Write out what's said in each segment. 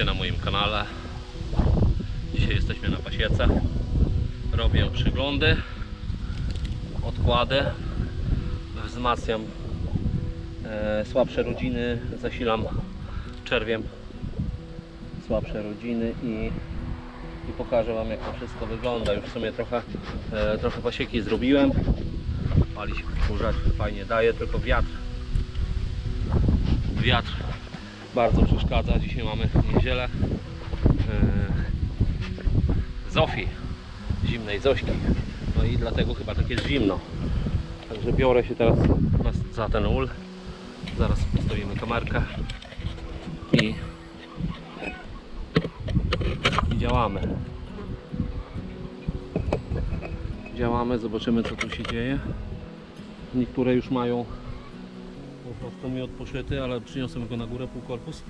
Witajcie na moim kanale. Dzisiaj jesteśmy na pasiece. Robię przyglądy, odkłady, wzmacniam e, słabsze rodziny, zasilam czerwiem słabsze rodziny i, i pokażę Wam jak to wszystko wygląda. Już w sumie trochę, e, trochę pasieki zrobiłem. Pali się kurzać, fajnie daje, tylko wiatr wiatr bardzo przeszkadza. Dzisiaj mamy niedzielę yy, Zofii, zimnej Zośki. No i dlatego chyba tak jest zimno. Także biorę się teraz za ten ul. Zaraz postawimy kamerkę i, i działamy. Działamy, zobaczymy co tu się dzieje. Niektóre już mają po prostu miód poszyty, ale przyniosłem go na górę pół korpus.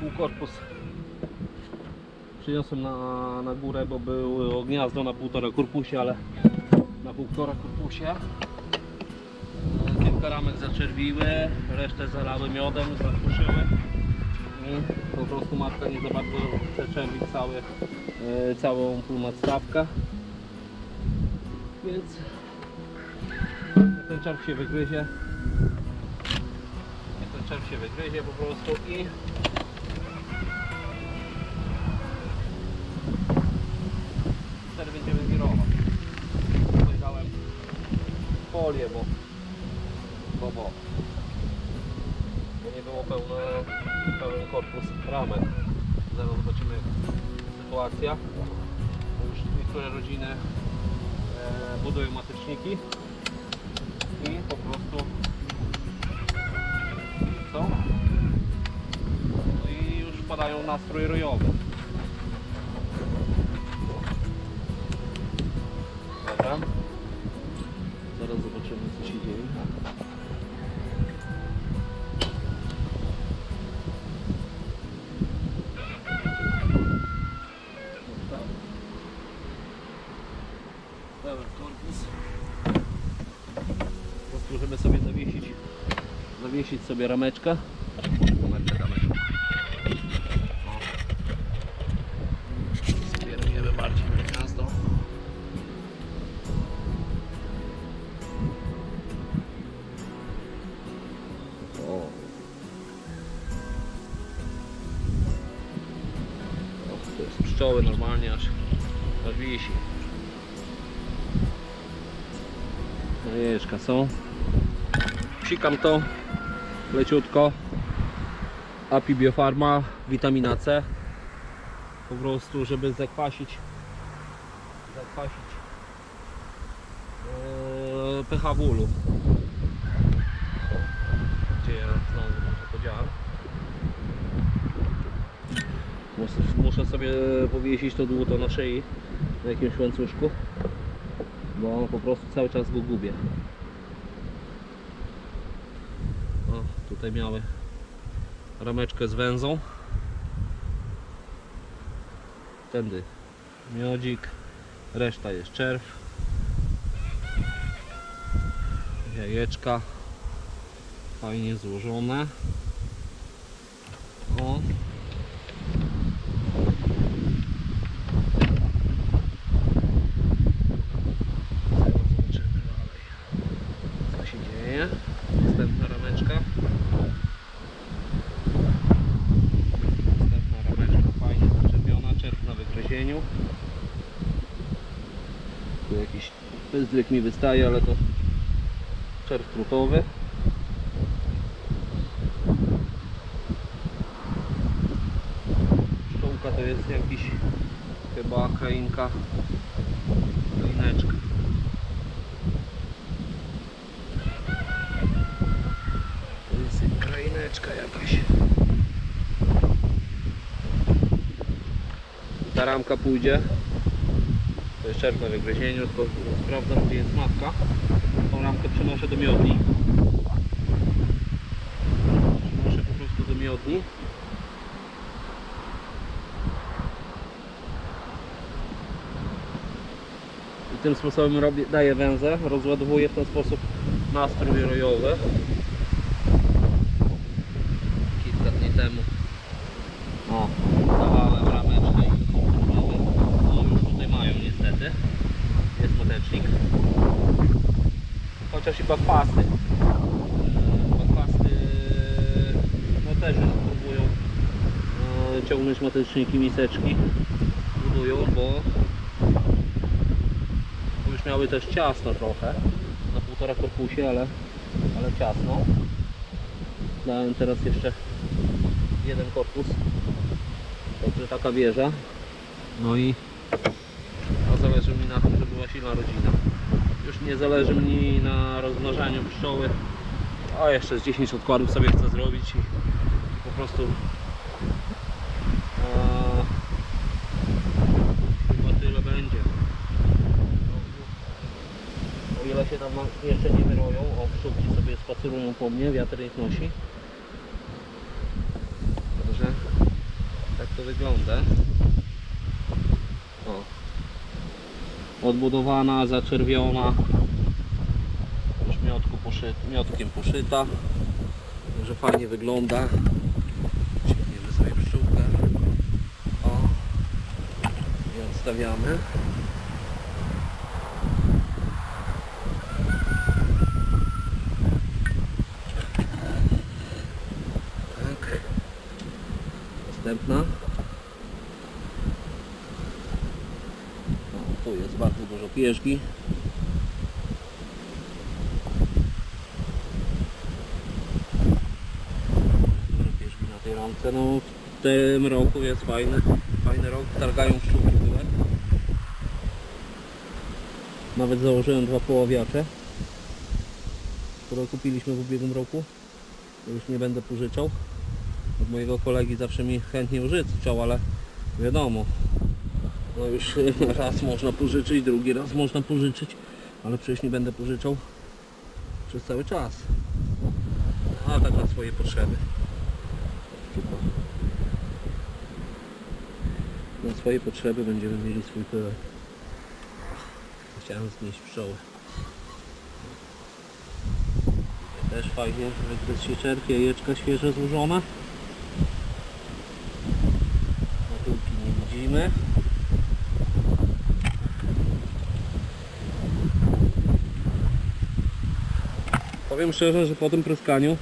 Pół korpus. Przyniosłem na, na górę, bo było gniazdo na półtora korpusie, ale na półtora korpusie. Kilka ramek zaczerwiły, resztę zalały miodem, zasuszyły i po prostu matka nie za bardzo chce czerwić cały, e, całą tą nadstawkę więc ten czerw się wygryzie. Ten czerw się wygryzie po prostu i wtedy będziemy wirować dałem folię, bo, bo bo nie było pełne, pełen korpus ramek. Zaraz zobaczymy sytuacja. Już niektóre rodziny e, budują mateczniki i po prostu co? No i już wpadają nastrój rojowy. Posłużymy sobie zawiesić zawiesić sobie rameczkę. O, to jest pszczoły normalnie aż, aż wisi. Jajeczka są. Psikam to leciutko. Api Biofarma, witamina C. Po prostu, żeby zakwasić zakwasić e, pH bólu. Gdzie ja znowu to podziałam. Muszę, muszę sobie powiesić to dłuto na szyi na jakimś łańcuszku bo po prostu cały czas go gubię. O, tutaj miały rameczkę z węzą. Tędy miodzik, reszta jest czerw. Jajeczka fajnie złożone. O, Zobaczymy dalej, dzieje. Następna rameczka. Następna rameczka fajnie zaczepiona, czerw na wygryzieniu. Tu jakiś pyzdryk mi wystaje, ale to czerw trutowy. Pszczółka to jest jakiś chyba krainka, kraineczka. To jest kraineczka jakaś. Ta ramka pójdzie. To jest czerw na wygryzieniu, tylko sprawdzam gdzie jest matka. Tą ramkę przenoszę do miodni. Przenoszę po prostu do miodni. tym sposobem robię, daję węzę, rozładowuję w ten sposób nastrój rojowy. Kilka dni temu o, dawałem rameczkę i kontrolowy. No już tutaj mają niestety. Jest matecznik. Chociaż i backpasty. E, Backpasty no też próbują e, ciągnąć mateczniki, miseczki. Budują, bo już miały też ciasno trochę. Na półtora korpusie, ale, ale ciasno. Dałem teraz jeszcze jeden korpus. Także taka wieża. No i a zależy mi na tym, żeby była silna rodzina. Już nie zależy mi na rozmnażaniu pszczoły. A jeszcze z 10 odkładów sobie chcę zrobić i, po prostu ile się tam jeszcze nie wyroją, o pszczółki sobie spacerują po mnie, wiatr ich nosi. Także tak to wygląda. Odbudowana, zaczerwiona. Już miotku poszy, miotkiem poszyta. Także fajnie wygląda. Ciągniemy sobie pszczółkę. O. I odstawiamy. Tak. Następna. O, tu jest bardzo dużo pierzgi. Dużo pierzgi na tej ramce. No w tym roku jest fajny, fajny rok. Targają pszczółki były. Nawet założyłem dwa poławiacze, które kupiliśmy w ubiegłym roku. Już nie będę pożyczał. Od mojego kolegi zawsze mi chętnie użyczał, ale wiadomo, no już raz można pożyczyć, drugi raz można pożyczyć, ale przecież nie będę pożyczał przez cały czas. A tak na swoje potrzeby. Na swoje potrzeby będziemy mieli swój pyłek. Chciałem znieść pszczoły. Też fajnie wygryz się czerpie, jajeczka świeże złożone. Matulki nie widzimy. Powiem szczerze, że po tym pryskaniu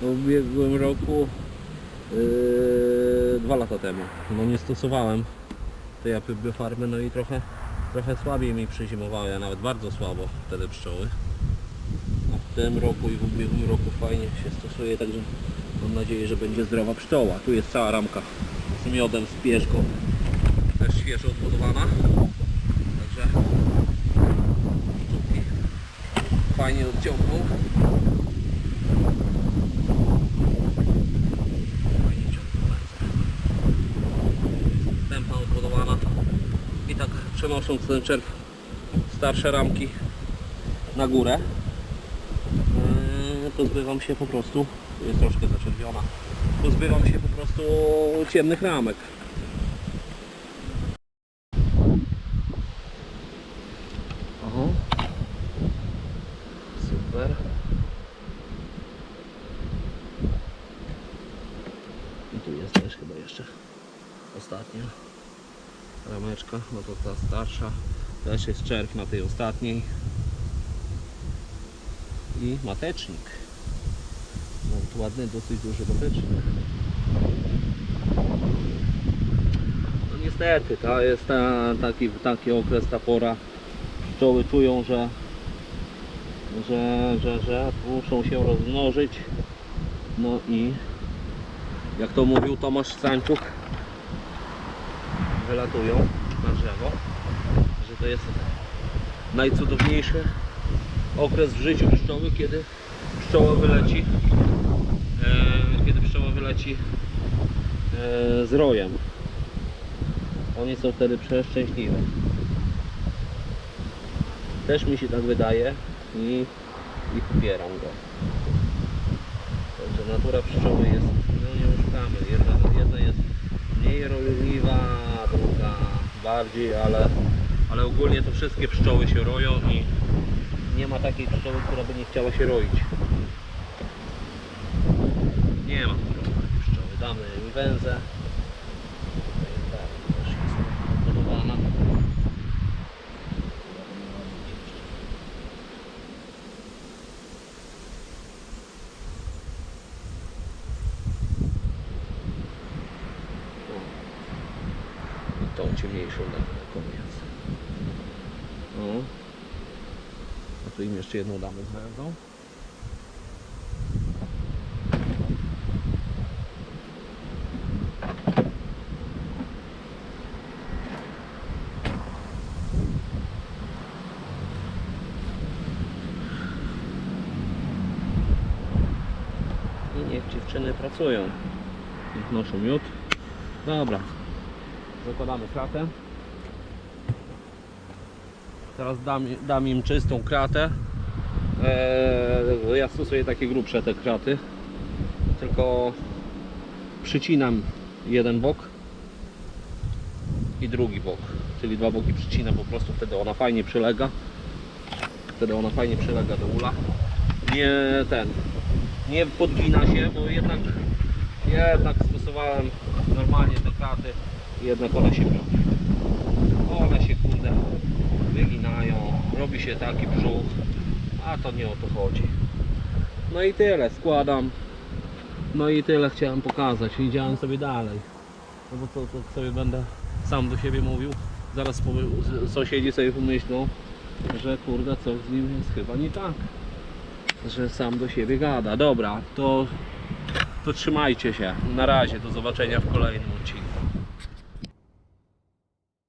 w ubiegłym roku yy, dwa lata temu no nie stosowałem tej apy biofarmy no i trochę trochę słabiej mi przyzimowały, a nawet bardzo słabo wtedy pszczoły. A w tym roku i w ubiegłym roku fajnie się stosuje, także mam nadzieję, że będzie zdrowa pszczoła. Tu jest cała ramka z miodem, z pierzką też świeżo odbudowana. Także fajnie odciągną Fajnie ciągną bardzo. Stępna odbudowana. I tak przenosząc ten czerw starsze ramki na górę. Pozbywam się po prostu tu jest troszkę zaczerwiona. Pozbywam się po prostu ciemnych ramek Aha. Super. I tu jest też chyba jeszcze ostatnia no to ta starsza. Też jest czerw na tej ostatniej. I matecznik. Nawet ładny, dosyć duży matecznik. No niestety, to jest ta, taki, taki okres, ta pora. Pszczoły czują, że że, że, że muszą się rozmnożyć. No i jak to mówił Tomasz Stańczuk, wylatują na drzewo, że to jest najcudowniejszy okres w życiu pszczoły, kiedy pszczoła wyleci e, kiedy pszczoła wyleci e, z rojem. Oni są wtedy przeszczęśliwe. Też mi się tak wydaje i, i popieram go. Także natura pszczoły jest, no nie oszukamy, jedna, jedna jest mniej druga bardziej, ale Ale ogólnie to wszystkie pszczoły się roją i nie ma takiej pszczoły, która by nie chciała się roić. Nie ma takiej pszczoły. Damy im węzę. Tutaj dalej też jest budowana. I tą ciemniejszą damy na koniec. O. A tu im jeszcze jedną damy z węzą. I niech dziewczyny pracują. Niech noszą miód. Dobra. Zakładamy kratę. Teraz dam, dam im czystą kratę. Eee, ja stosuję takie grubsze te kraty. Tylko przycinam jeden bok i drugi bok. Czyli dwa boki przycinam po prostu, wtedy ona fajnie przylega. Wtedy ona fajnie przylega do ula. Nie ten, nie podgina się, bo jednak, jednak stosowałem normalnie te kraty i jednak one się broni. Wyginają, robi się taki brzuch, a to nie o to chodzi. No i tyle, składam. No i tyle chciałem pokazać, idziałem sobie dalej. No bo to, to sobie będę sam do siebie mówił. Zaraz sąsiedzi sobie pomyślą, że kurde coś z nim jest chyba nie tak. Że sam do siebie gada. Dobra, to, to trzymajcie się. Na razie, do zobaczenia w kolejnym odcinku.